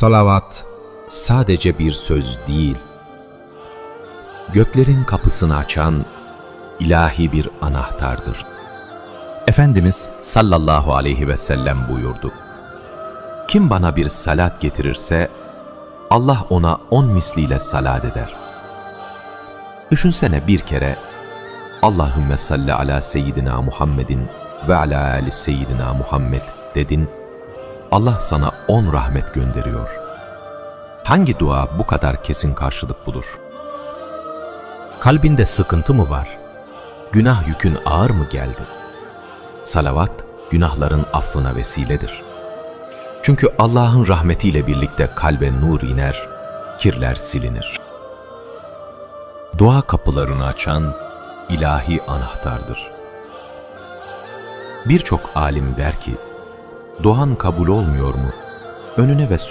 Salavat sadece bir söz değil, göklerin kapısını açan ilahi bir anahtardır. Efendimiz sallallahu aleyhi ve sellem buyurdu. Kim bana bir salat getirirse, Allah ona on misliyle salat eder. Düşünsene bir kere, Allahümme salli ala seyyidina Muhammedin ve ala ali seyyidina Muhammed dedin, Allah sana on rahmet gönderiyor. Hangi dua bu kadar kesin karşılık bulur? Kalbinde sıkıntı mı var? Günah yükün ağır mı geldi? Salavat, günahların affına vesiledir. Çünkü Allah'ın rahmetiyle birlikte kalbe nur iner, kirler silinir. Dua kapılarını açan ilahi anahtardır. Birçok alim der ki, duan kabul olmuyor mu? Önüne ve sonuna